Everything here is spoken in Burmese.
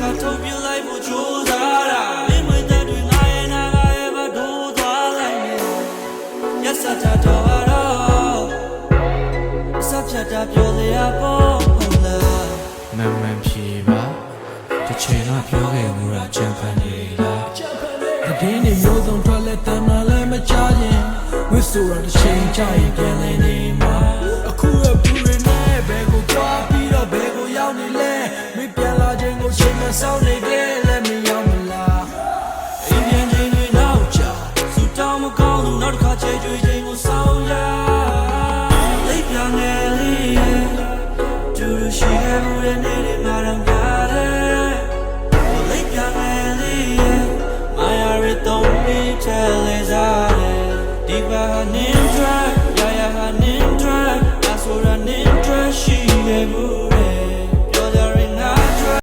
ကထုတ်ပြလိုက်ဖို့ကြိုးစားတာမင်းမင်းတဲ့တွေငါရဲ့နာကရဲ့မဒိုးသွားလိုက်နေရက်စတာတော့တော့စပ်ဖြတ်တာပြောစရာပေါ့ဟုတ်လားမန်မန်ဖြေပါတစ်ချိန်တော့ပြောခဲ့မှုတာချန်ပန်နေလားတည်င်းနေမျိုးစုံထွက်လဲတမ်းမှလည်းမချခြင်းဝစ်ဆိုတော့တစ်ချိန်ကြာရင်ပြန်လဲနေမှာ ချိန်မဆောင်နေတယ်လည်းမရောက်မလားအိမ်ပြန်ချိန်တွေနောက်ချစူတောင်းမကောင်းလို့နောက်တစ်ခါချိန်တွေချိန်ကိုဆောင်ရလိပ်ပြန်နေလေတူတူရှိခဲ့မှုတဲ့နေ့တွေမှာတော့ပါတယ်လိပ်ပြန်နေလေမာယာရီတော့မိတယ်လေစားတယ်ဒီပါနေ